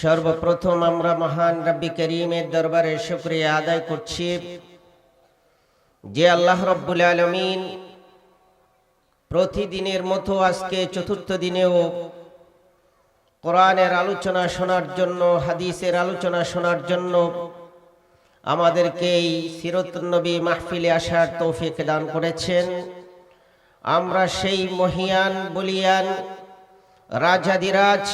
সর্বপ্রথম আমরা মহান রব্বি করিমের দরবারে শুক্রিয়া আদায় করছি যে আল্লাহ রব্বুল আলমিন প্রতিদিনের মতো আজকে চতুর্থ দিনেও কোরআনের আলোচনা শোনার জন্য, হাদিসের আলোচনা শোনার জন্য আমাদেরকে এই সিরতুন্নবী মাহফিলে আসার তৌফিক দান করেছেন। আমরা সেই মহিয়ান, বলিয়ান, রাজাদিরাজ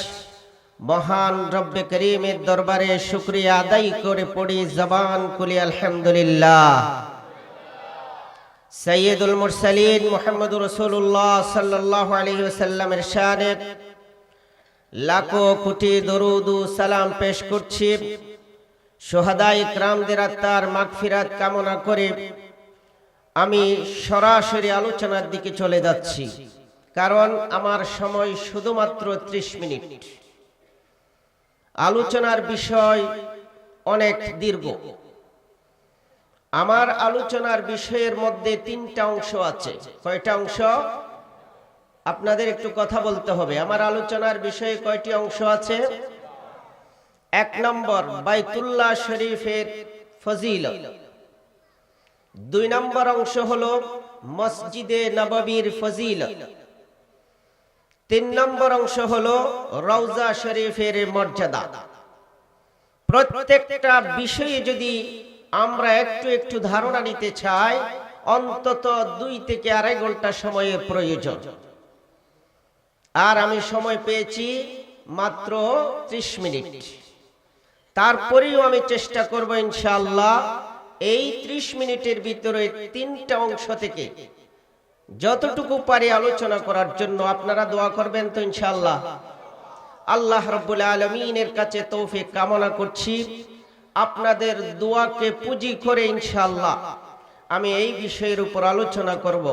মহান রব্বে করিমের দরবারে শুক্রিয়া আদায় করে পড়ি জবান কুলি আলহামদুলিল্লাহ। সৈয়দুল মুরসালিন মোহাম্মদ রসুল্লাহ সাল্লাহ আলহি সাল্লামের শানে লাখো কোটি দরুদু সালাম পেশ করছি। সোহাদাই ক্রামদের আত্মার মাগফিরাত কামনা করে আমি সরাসরি আলোচনার দিকে চলে যাচ্ছি। কারণ আমার সময় শুধুমাত্র ত্রিশ মিনিট। আলোচনার বিষয় অনেক দীর্ঘ। আমার আলোচনার বিষয়ের মধ্যে তিনটা অংশ আছে। কয়টা অংশ? আপনাদের একটু কথা বলতে হবে। আমার আলোচনার বিষয়ে কয়টি অংশ আছে? এক নম্বর, বাইতুল্লাহ শরীফের ফজিল দুই নম্বর অংশ হলো মসজিদে নববীর ফজিল তিন নম্বর অংশ হলো রওজা শরীফের মর্যাদা। প্রত্যেকটা বিষয়ে যদি আমরা একটু একটু ধারণা নিতে চাই, অন্তত দুই থেকে আড়াই ঘণ্টা সময়ের প্রয়োজন। আর আমি সময় পেয়েছি মাত্র ত্রিশ মিনিট। তারপরেও আমি চেষ্টা করব ইনশাল্লাহ এই ত্রিশ মিনিটের ভিতরে তিনটা অংশ থেকে যতটুকু পারি আলোচনা করার জন্য আপনারা দোয়া করবেন তো ইনশাল্লাহ আল্লাহ রব্বুল আলমিনের কাছে তৌফিক কামনা করছি। আপনাদের দোয়াকে পুঁজি করে ইনশাল্লাহ আমি এই বিষয়ের উপর আলোচনা করব।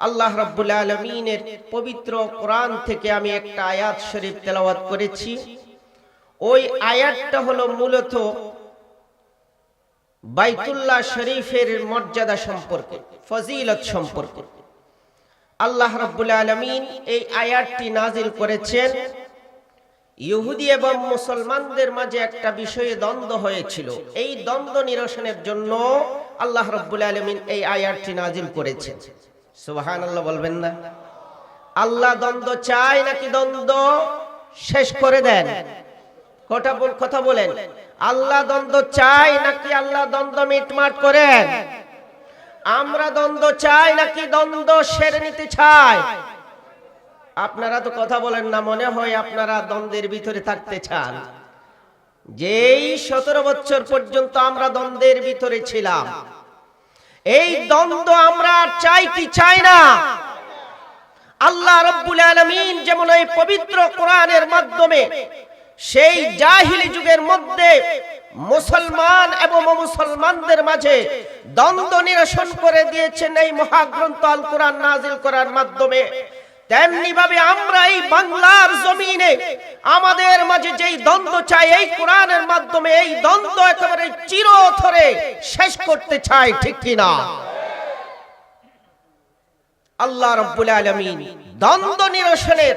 আল্লাহ রব্বুল আলমিনের পবিত্র কোরআন থেকে আমি একটা আয়াত শরীফ তেলাওয়াত করেছি। ওই আয়াতটা হলো মূলত বাইতুল্লাহ শরীফের মর্যাদা সম্পর্কে, ফজিলত সম্পর্কে। আল্লাহ রব্বুল আলমিন এই আয়াতটি নাজিল করেছেন। ইহুদি এবং মুসলমানদের মাঝে একটা বিষয়ে দ্বন্দ্ব হয়েছিল। এই দ্বন্দ্ব নিরসনের জন্য আল্লাহ রব্বুল আলমিন এই আয়াতটি নাজিল করেছেন। সুবাহান আল্লাহ বলবেন না। আল্লাহ দ্বন্দ্ব চায় নাকি দ্বন্দ্ব? শেষ করে দেন। কথা কথা বলেন। আল্লাহ দ্বন্দ্ব চাই নাকি আল্লাহ দ্বন্দ্ব মিটমাট করেন? আমরা দ্বন্দ্ব চাই নাকি দ্বন্দ্ব সেরে নিতে চাই? আপনারা তো কথা বলেন না, মনে হয় আপনারা দ্বন্দ্বের ভিতরে থাকতে চান। যেই সতেরো বছর পর্যন্ত আমরা দ্বন্দ্বের ভিতরে ছিলাম, এই দ্বন্দ্ব আমরা চাই কি চাই না? আল্লাহ রব্বুল আলমিন যেমন এই পবিত্র কোরআনের মাধ্যমে সেই জাহিলি যুগের মধ্যে মুসলমান এবং মুসলমানদের মাঝে দ্বন্দ্ব নিরসন করে দিয়েছেন এই মহাগ্রন্থ আল কোরআন নাজিল করার মাধ্যমে। তেমনি ভাবে আমরা এই বাংলার জমিনে আমাদের মাঝে যেই দ্বন্দ্ব চাই, এই কোরআনের মাধ্যমে এই দ্বন্দ্ব একেবারে চিরথরে শেষ করতে চাই, ঠিক কিনা? আল্লাহ রব্বুল আলমিন দ্বন্দ্ব নিরসনের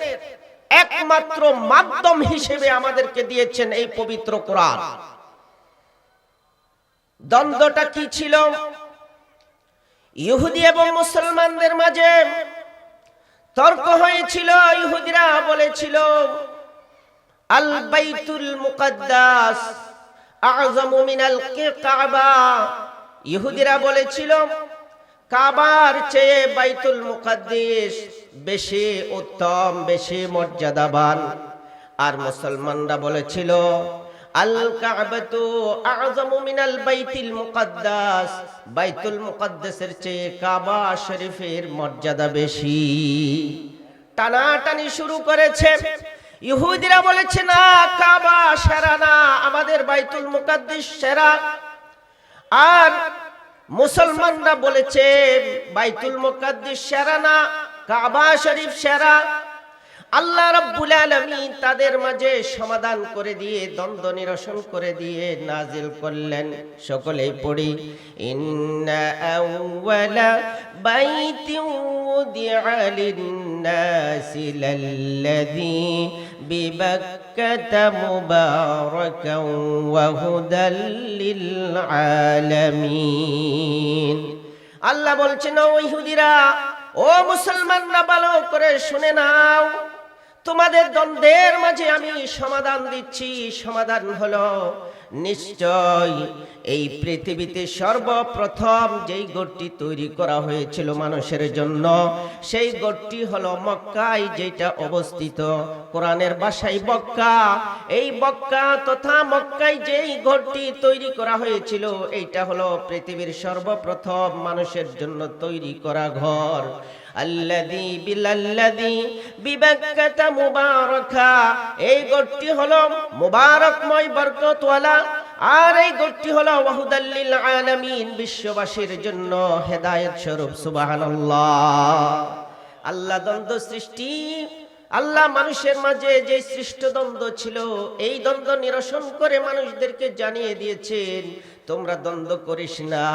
একমাত্র মাধ্যম হিসেবে আমাদেরকে দিয়েছেন এই পবিত্র কোরআন। দ্বন্দ্বটা কি ছিল? ইহুদি এবং মুসলমানদের মাঝে তর্ক হয়েছিল, ইহুদিরা বলেছিল আল বাইতুল মুকাদ্দাস আযমু মিনাল কাবা ইহুদিরা বলেছিল, কাবার চেয়ে বাইতুল মুকাদ্দিস বেশি উত্তম, বেশি মর্যাদাবান। আর মুসলমানরা বলেছিল বাইতিল বাইতুল চেয়ে শরীফের মর্যাদা বেশি। টানাটানি শুরু ইহুদিরা বলেছে না, আমাদের বাইতুল মুকাদ্দিস সেরা। আর মুসলমানরা বলেছে, বাইতুল মুকাদ্দিস সেরা না। কাবা শরীফ সেরা। আল্লাহ রাব্বুল আলামিন তাদের মাঝে সমাধান করে দিয়ে, দ্বন্দ্ব নিরসন করে দিয়ে নাজিল করলেন। সকলেই পড়ি, ইন্না আউওয়ালা বাইতিন উদিআ লিন-নাসি লাল্লাযী বিবাক্কাতা মুবারাকান ওয়া হুদাল লিল-আলামিন আল্লাহ বলছেন, ও ইহুদিরা ও মুসলমানরা ভালো করে শুনে নাও। তোমাদের দ্বন্দ্বের মাঝে আমি সমাধান দিচ্ছি সমাধান হলো। নিশ্চয় এই পৃথিবীতে সর্বপ্রথম যেই গড়টি তৈরি করা হয়েছিল মানুষের জন্য, সেই গড়টি হলো মক্কায় যেটা অবস্থিত। কোরআনের বাসায় বক্কা এই বক্কা তথা মক্কায় যেই ঘরটি তৈরি করা হয়েছিল, এইটা হলো পৃথিবীর সর্বপ্রথম মানুষের জন্য তৈরি করা ঘর। আল্লাযী বিলাল্লাযী মুবারাকা। এই হলো আর এই হলো বিশ্ববাসীর জন্য হেদায়েত স্বরূপ, সুবহানাল্লাহ। আল্লাহ দ্বন্দ্ব সৃষ্টি, আল্লাহ মানুষের মাঝে যে সৃষ্ট দ্বন্দ্ব ছিল, এই দ্বন্দ্ব নিরসন করে মানুষদেরকে জানিয়ে দিয়েছেন তোমরা দ্বন্দ্ব করিস না।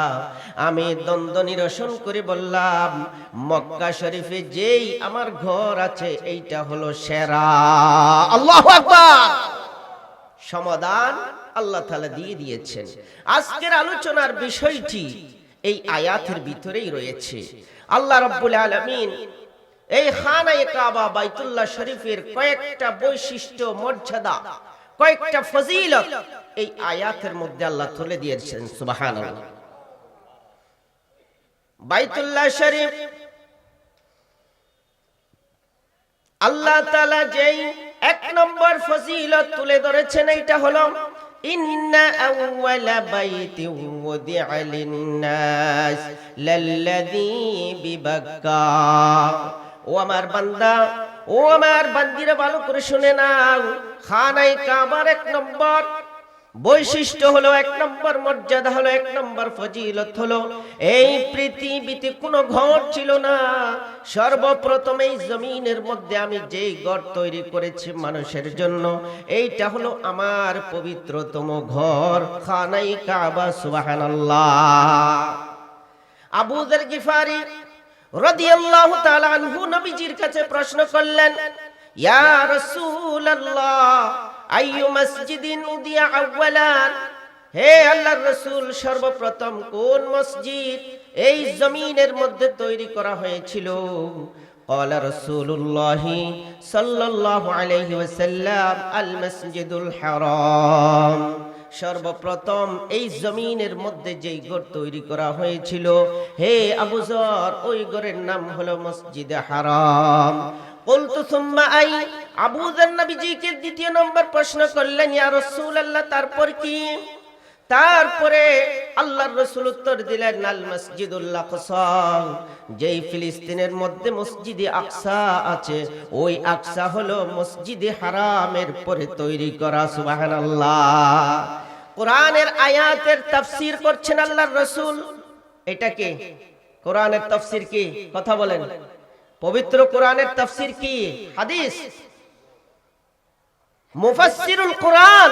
আমি দ্বন্দ্ব নিরসন করে বললাম, মক্কা শরীফে যেই আমার ঘর আছে, এইটা হলো সেরা। আল্লাহ সমাধান আল্লাহ তাআলা দিয়ে দিয়েছেন। আজকের আলোচনার বিষয়টি এই আয়াতের ভিতরেই রয়েছে। আল্লাহ রাব্বুল আলামিন এই খানায়ে কাবা বাইতুল্লাহ শরীফের কয়েকটা বৈশিষ্ট্য, মর্যাদা কয়েকটা ফজিলত এই আয়াতের মধ্যে আল্লাহ তুলে দিয়েছেন, সুবহানাল্লাহ। বাইতুল্লাহ শরীফ, আল্লাহ তালা যেই এক নম্বর ফজিলত তুলে ধরেছেন, এইটা হলো ও আমার বান্দা ও আমার বান্দিরা ভালো করে শুনে নাও। খানাই কাবার এক নম্বর। বৈশিষ্ট্য হলো এক নম্বর মর্যাদা হলো, এক নম্বর ফজিলত হলো। এই পৃথিবীতে কোনো ঘর ছিল না। সর্বপ্রথম এই জমিনের মধ্যে আমি যেই ঘর তৈরি করেছি মানুষের জন্য, এইটা হলো আমার পবিত্রতম ঘর খানাই কাবা, সুবহানাল্লাহ। আবুদের গিফারি রাদিয়াল্লাহু তাআলা আনহু নবীজির কাছে প্রশ্ন করলেন ইয়া রাসূলুল্লাহ আইয়ু মসজিদিন উদিয়া আউয়ালান হে আল্লাহর রাসূল সর্বপ্রথম কোন মসজিদ এই জমিনের মধ্যে তৈরি করা হয়েছিল قال رسول الله صلى الله عليه وسلم المسجد الحرام সর্বপ্রথম এই জমিনের মধ্যে যেই ঘর তৈরি করা হয়েছিল, হে আবুজর ওই ঘরের নাম হলো মসজিদে হারাম। আই নবীজিকে দ্বিতীয় নম্বর প্রশ্ন করলেন, ইয়া রাসূলুল্লাহ, তারপর কি? তারপরে আল্লাহর রসুল উত্তর দিলেন, আল মসজিদুল আকসা। যেই ফিলিস্তিনের মধ্যে মসজিদে আকসা আছে, ওই আকসা হলো মসজিদে হারামের পরে তৈরি করা সুবাহান আল্লাহ কোরআনের আয়াতের তাফসীর করছেন আল্লাহর রসুল। এটা কি? কোরআনের তাফসীর কি? কথা বলেন। পবিত্র কোরআনের তাফসীর কি? হাদিস। মুফাসসিরুল কোরআন।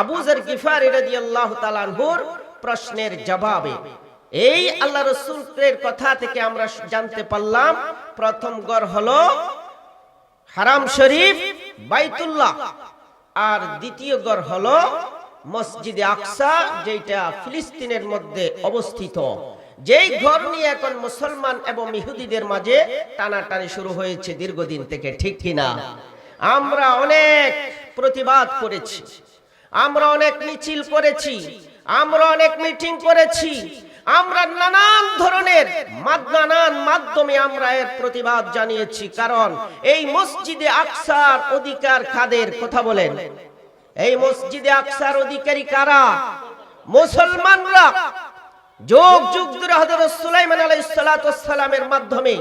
আবুজার গিফারি রাদিয়াল্লাহু তাআলা আনহুর প্রশ্নের জবাবে, এই আল্লাহ রসুলের কথা থেকে আমরা জানতে পারলাম, প্রথম গড় হলো হারাম শরীফ, বাইতুল্লাহ। আর দ্বিতীয় গড় হলো মসজিদে আকসা যেটা ফিলিস্তিনের মধ্যে অবস্থিত। যেই ঘর নিয়ে এখন মুসলমান এবং ইহুদিদের মাঝে টানাটানি শুরু হয়েছে দীর্ঘদিন থেকে, ঠিক কিনা? আমরা অনেক প্রতিবাদ করেছি। আমরা অনেক মিছিল করেছি, আমরা অনেক মিটিং করেছি, আমরা নানান ধরনের নানান মাধ্যমে আমরা এর প্রতিবাদ জানিয়েছি, কারণ এই মসজিদে আকসার অধিকার কাদের কথা বলেন? এই মসজিদে আকসার অধিকারী কারা? মুসলমানরা। যোগ, যুগ সুলাইমান সালাতু সালামের মাধ্যমে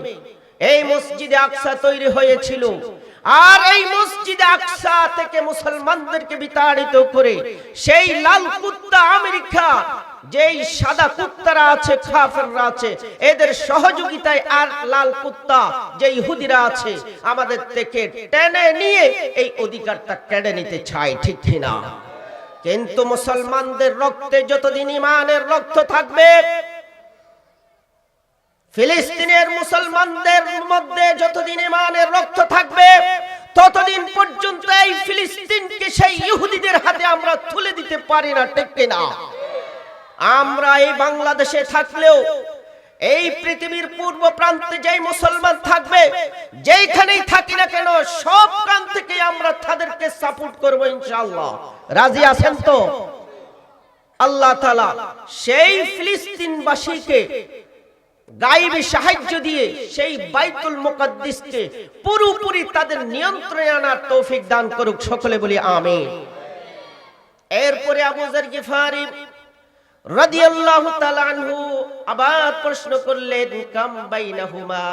এই মসজিদে আকসা তৈরি হয়েছিল। আর এই মসজিদে আকসা থেকে মুসলমানদেরকে বিতাড়িত করে সেই লাল কুত্তা আমেরিকা, যেই সাদা কুত্তারা আছে, কাফেররা আছে, এদের সহযোগিতায় আর লাল কুত্তা যে ইহুদিরা আছে, আমাদের থেকে টেনে নিয়ে এই অধিকারটা কেড়ে নিতে চায়, ঠিক কিনা? কিন্তু মুসলমানদের রক্তে যতদিন ইমানের রক্ত থাকবে ফিলিস্তিনের মুসলমানদের মধ্যে যতদিন ইমানের রক্ত থাকবে, ততদিন পর্যন্ত এই ফিলিস্তিনকে সেই ইহুদিদের হাতে আমরা তুলে দিতে পারি না, ঠিক না আমরা এই বাংলাদেশে থাকলেও, এই পৃথিবীর পূর্ব প্রান্তে যেই মুসলমান থাকবে, যেইখানেই থাকি না কেন, সব প্রান্ত থেকে আমরা তাদেরকে সাপোর্ট করব ইনশাআল্লাহ। রাজি আছেন তো? আল্লাহ তাআলা সেই ফিলিস্তিনবাসীকে গাইবে সাহায্য দিয়ে সেই বাইতুল মুকদ্দিসকে পুরোপুরি তাদের নিয়ন্ত্রণে আনার তৌফিক দান করুক সকলে বলি আমি এরপরে আবুজার গিফারি রাদিয়াল্লাহু তাআলা আনহু আবার প্রশ্ন করলেন, কাম বাইনাহুমা?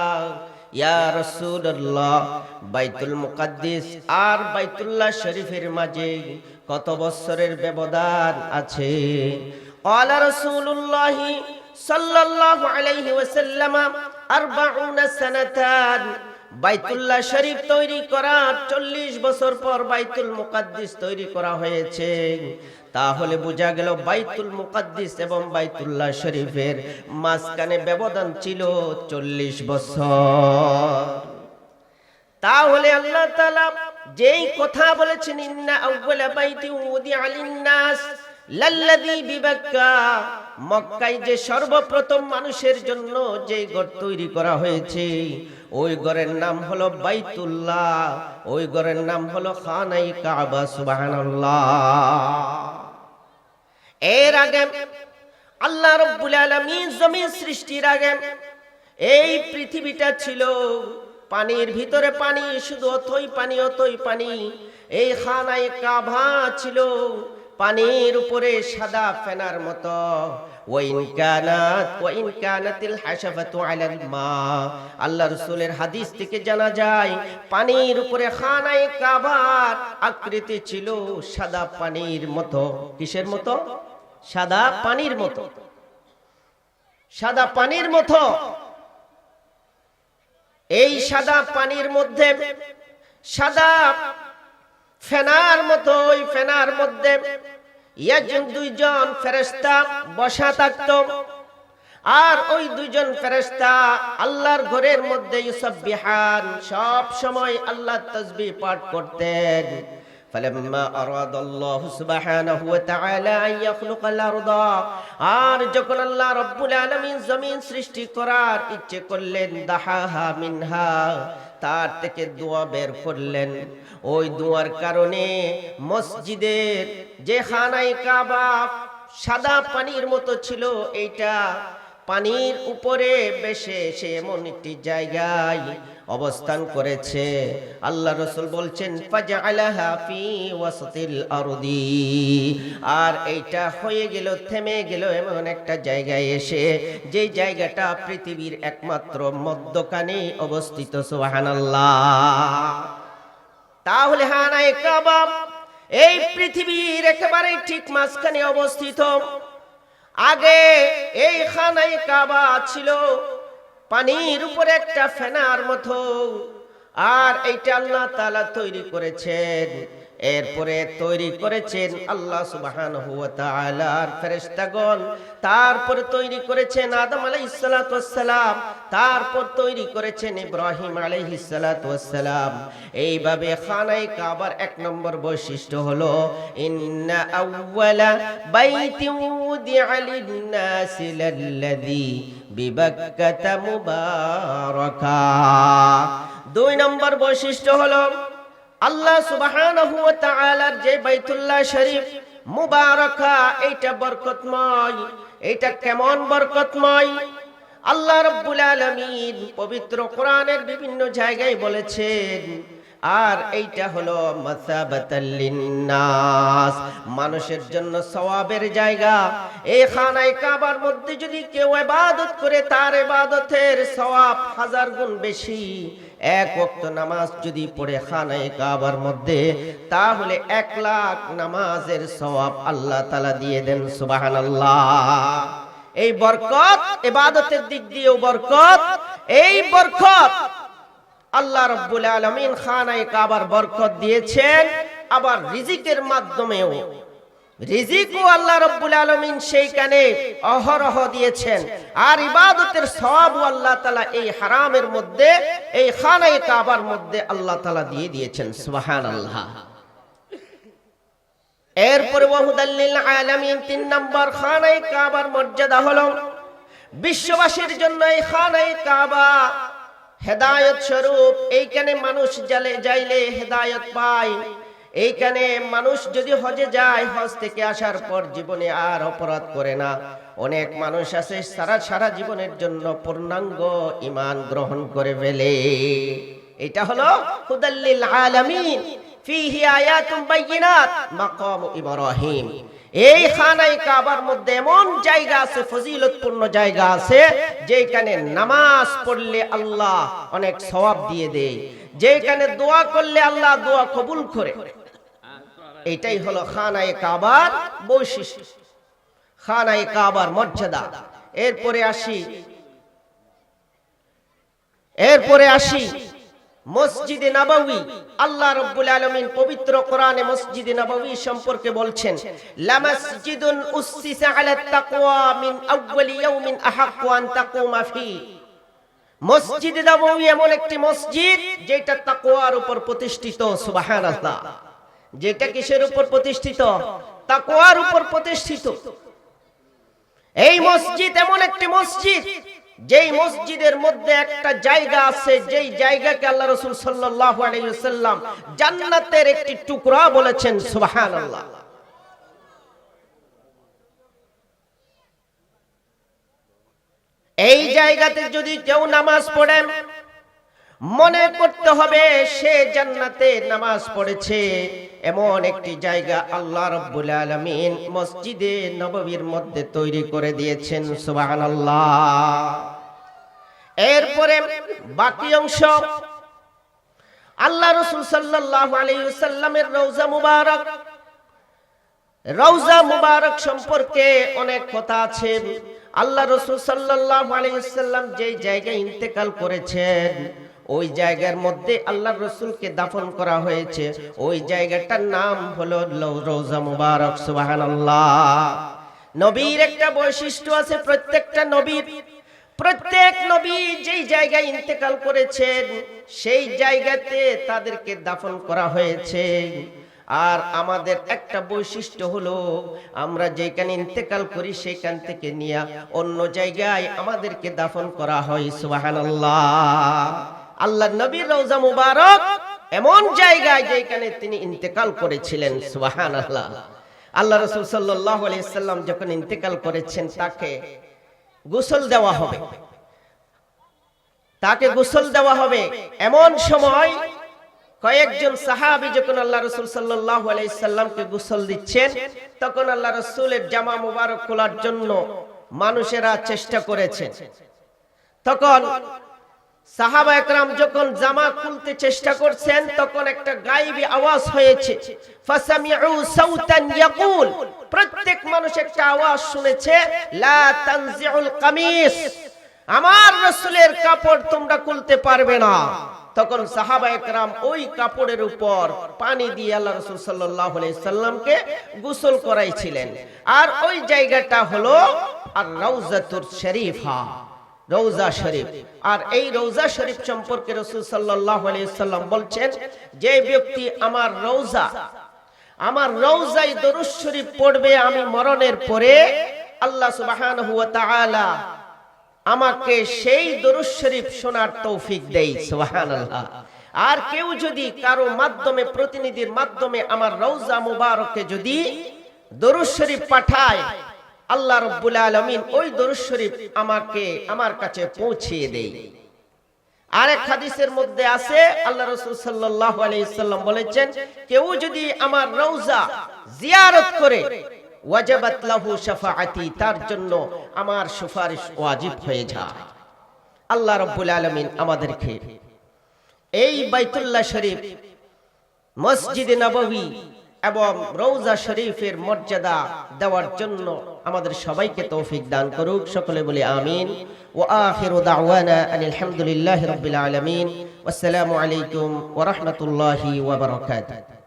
ইয়া রাসূলুল্লাহ, বাইতুল মুকদ্দিস আর বাইতুল্লাহ শরীফের মাঝে কত বছরের ব্যবধান আছে? আলা রাসূলুল্লাহি সাল্লাল্লাহু আলাইহি ওয়াসাল্লাম 40 বাইতুল্লাহ শরীফ তৈরি করা 40 বছর পর বাইতুল মুকাদ্দিস তৈরি করা হয়েছে। তাহলে বোঝা গেল বাইতুল মুকাদ্দিস এবং বাইতুল্লাহ শরীফের মাঝখানে ব্যবধান ছিল 40 বছর। তাহলে আল্লাহ তাআলা যেই কথা বলেছেন, ইন্না আউয়ালা বাইতি উদি আলিন নাস। লাল্লাযী বিবাক্কা, মক্কায় যে সর্বপ্রথম মানুষের জন্য যে ঘর তৈরি করা হয়েছে, ওই ঘরের নাম হলো বাইতুল্লাহ, ওই ঘরের নাম হলো খানাই কাবা, সুবহানাল্লাহ। এর আগে আল্লাহ রব্বুল আলামিন জমিন সৃষ্টির আগে এই পৃথিবীটা ছিল পানির ভিতরে পানি, শুধু অথই পানি অথই পানি। এই খানায় কাভা ছিল পানির উপরে সাদা ফেনার মতো। আল্লাহ রাসূলের হাদিস থেকে জানা যায়, পানির উপরে খানায় আকৃতি ছিল সাদা পানির মতো। কিসের মতো? সাদা পানির মতো। সাদা পানির মতো। এই সাদা পানির মধ্যে সাদা ফেনার মতো ওই ফেনার মধ্যে একজন দুইজন ফেরেস্তা বসা থাকতো আর ওই দুইজন ফেরেস্তা আল্লাহর ঘরের মধ্যে ইউসব বিহান সব সময় আল্লাহ তসবি পাঠ করতেন فلما أراد الله سبحانه وتعالى أن يخلق الأرض আর যখন আল্লাহ রব্বুল আলামিন জমিন সৃষ্টি করার ইচ্ছে করলেন দাহাহা মিনহা তার থেকে দোয়া বের করলেন। ওই দোয়ার কারণে মসজিদের যে খানাই কাবা সাদা পানির মতো ছিল, এইটা পানির উপরে বেশে সে এমন একটি জায়গায় অবস্থান করেছে। আল্লাহ রসুল বলছেন আর এইটা হয়ে গেল, থেমে গেল এমন একটা জায়গায় এসে, যে জায়গাটা পৃথিবীর একমাত্র মধ্যখানে অবস্থিত, সুবহানাল্লাহ। তাহলে হানায় কাবা এই পৃথিবীর একেবারে ঠিক মাঝখানে অবস্থিত। আগে এই খানাই কাবা ছিল, পানির উপরে একটা ফেনার মতো, আর এইটা আল্লাহ তাআলা তৈরি করেছেন। এরপরে তৈরি করেছেন আল্লাহ সুবাহান ফেরেশতাগণ। তারপরে তৈরি করেছেন আদম আলাইহিস সালাতু ওয়াসসালাম তারপর তৈরি করেছেন ইব্রাহিম আলাইহিস সালাতু ওয়াসসালাম এইভাবে খানাই কাবার এক নম্বর বৈশিষ্ট্য হলো, ইন্না মুবারাকা। দুই নম্বর বৈশিষ্ট্য হলো আল্লাহ তাআলার যে বাইতুল্লাহ শরীফ, মুবারাকা, এইটা বরকতময় এটা কেমন বরকতময়? আল্লাহ রব্বুল আলামিন পবিত্র কোরআনের বিভিন্ন জায়গায় বলেছেন, আর এইটা হলো লিন্নাস, মানুষের জন্য সওয়াবের জায়গা। এই খানায় কাবার মধ্যে যদি কেউ ইবাদত করে, তার ইবাদতের সওয়াব হাজার গুণ বেশি। এক ওয়াক্ত নামাজ যদি পড়ে খানায় কাবার মধ্যে, তাহলে এক লাখ নামাজের সওয়াব আল্লাহ তাআলা দিয়ে দেন, সুবহানাল্লাহ। এই বরকত ইবাদতের দিক দিয়েও বরকত, এই বরকত আল্লাহ রব্বুল আলমিন খানায় কাবার বরকত দিয়েছেন, আবার রিজিকের মাধ্যমেও। রিজিকও আল্লাহ রব্বুল আলমিন সেইখানে অহরহ দিয়েছেন। আর ইবাদতের সওয়াবও আল্লাহ তালা এই হারামের মধ্যে, এই খানায় কাবার মধ্যে আল্লাহ তালা দিয়ে দিয়েছেন। সুবাহান আল্লাহ এরপরে ওয়াহুদাল্লিল আলামিন তিন নম্বর খানায় কাবার মর্যাদা হলো, বিশ্ববাসীর জন্য এই খানাই কাবা হেদায়ত স্বরূপ। এইখানে মানুষ জালে যাইলে হেদায়ত পায়। এইখানে মানুষ যদি হজে যায়, হজ থেকে আসার পর জীবনে আর অপরাধ করে না। অনেক মানুষ আছে সারা সারা জীবনের জন্য পূর্ণাঙ্গ ইমান গ্রহণ করে ফেলে। এটা হলো হুদাল্লিল আলামিন। ফিহি আয়াতুম বাইয়িনাত, মাকাম ইব্রাহিম। এই খানাই কাবার মধ্যে এমন জায়গা আছে, ফজিলতপূর্ণ জায়গা আছে, যেখানে নামাজ পড়লে আল্লাহ অনেক সওয়াব দিয়ে দেয়। যেখানে দোয়া করলে আল্লাহ দোয়া কবুল করে। এটাই হলো খানায় কাবার বৈশিষ্ট্য। খানায় কাবার মর্যাদা। এরপরে আসি এরপরে আসি, মসজিদে নববী আল্লাহ রাব্বুল আলামিন পবিত্র কোরআনে মসজিদে নববী সম্পর্কে বলছেন, লামাসজিদুন উসসিসা আলা তাকওয়া মিন আউয়ালি ইয়াউমিন আহাক্কু আন তাকুমা ফি। মসজিদে নববী এমন একটি মসজিদ যেটা তাকওয়ার উপর প্রতিষ্ঠিত, সুবহানাল্লাহ। যেটা কিসের উপর প্রতিষ্ঠিত? তাকওয়ার উপর প্রতিষ্ঠিত। এই মসজিদ এমন একটি মসজিদ, যেই মসজিদের মধ্যে একটা জায়গা আছে, যেই জায়গাকে আল্লাহ রসুল সাল্লাহ আলাইসাল্লাম জান্নাতের একটি টুকরা বলেছেন, সুবহানাল্লাহ। এই জায়গাতে যদি কেউ নামাজ পড়েন, মনে করতে হবে সে জান্নাতে নামাজ পড়েছে। এমন একটি জায়গা আল্লাহ রব্বুল আলমিন মসজিদে নববীর মধ্যে তৈরি করে দিয়েছেন সুবহানাল্লাহ। এরপরে বাকি অংশ আল্লাহ রসুল সাল্লাহ আলাইসাল্লামের রৌজা মুবারক। রৌজা মুবারক সম্পর্কে অনেক কথা আছে। আল্লাহ রসুল সাল্লাহ আলাইসাল্লাম যেই জায়গায় ইন্তেকাল করেছেন ওই জায়গার মধ্যে আল্লাহ রসুলকে দাফন করা হয়েছে। ওই জায়গাটার নাম হলো রোজা মুবারক সুবাহান নবীর একটা বৈশিষ্ট্য আছে, প্রত্যেকটা নবীর প্রত্যেক নবী যেই জায়গায় ইন্তেকাল করেছেন, সেই জায়গাতে তাদেরকে দাফন করা হয়েছে। আর আমাদের একটা বৈশিষ্ট্য হলো, আমরা যেখানে ইন্তেকাল করি সেখান থেকে নিয়ে অন্য জায়গায় আমাদেরকে দাফন করা হয়, সুবহানাল্লাহ। আল্লাহ নবীর রওজা মুবারক এমন জায়গায় যেখানে তিনি ইন্তেকাল করেছিলেন সুবাহান আল্লাহ আল্লাহ রসুল আলাইসাল্লাম যখন ইন্তেকাল করেছেন, তাকে গোসল দেওয়া হবে। তাকে গোসল দেওয়া হবে এমন সময় কয়েকজন সাহাবি যখন আল্লাহ রসুল সাল্লাহ আলাইসাল্লামকে গোসল দিচ্ছেন, তখন আল্লাহ রসুলের জামা মুবারক খোলার জন্য মানুষেরা চেষ্টা করেছেন। তখন সাহাবা একরাম যখন জামা খুলতে চেষ্টা করছেন, তখন একটা গাইবি আওয়াজ হয়েছে। ফাসামিউ সাউতান ইয়াকুল। প্রত্যেক মানুষ একটা আওয়াজ শুনেছে, লা তানজিউল কামিস। আমার রাসূলের কাপড় তোমরা খুলতে পারবে না। তখন সাহাবা একরাম ওই কাপড়ের উপর পানি দিয়ে আল্লাহ রসুল সাল্লাহ সাল্লামকে গোসল করাইছিলেন। আর ওই জায়গাটা হলো আর রৌজাতুর শরীফা। রৌজা শরীফ। আর এই রৌজা শরীফ সম্পর্কে রসুল সাল্লাহ সাল্লাম বলছেন যে ব্যক্তি আমার রৌজা আমার রৌজাই দরুদ শরীফ পড়বে আমি মরণের পরে আল্লাহ সুবহানাহু ওয়া তাআলা আমাকে সেই দরুদ শরীফ শোনার তৌফিক দেই, সুবহানাল্লাহ। আর কেউ যদি কারও মাধ্যমে, প্রতিনিধির মাধ্যমে আমার রৌজা মুবারকে যদি দরুদ শরীফ পাঠায় আল্লাহ রব্বুল আলমিন ওই দরুদ শরীফ আমাকে, আমার কাছে পৌঁছিয়ে দেয় আরেক হাদিসের মধ্যে আছে, আল্লাহ রসুল সাল্লাহ আলাইসাল্লাম বলেছেন, কেউ যদি আমার রৌজা জিয়ারত করে, ওয়াজাবাত লাহু তার জন্য আমার সুপারিশ ওয়াজিব হয়ে যায়। আল্লাহ রব্বুল আলমিন আমাদেরকে এই বাইতুল্লাহ শরীফ, মসজিদে নববী এবং রৌজা শরীফের মর্যাদা দেওয়ার জন্য আমাদের সবাইকে তৌফিক দান করুক। সকলে বলি আমিন। ও আখির দাওয়ানা আনিল হামদুলিল্লাহি রাব্বিল আলামিন। ওয়াসসালামু আলাইকুম ওয়া রাহমাতুল্লাহি ওয়া বারাকাতুহু।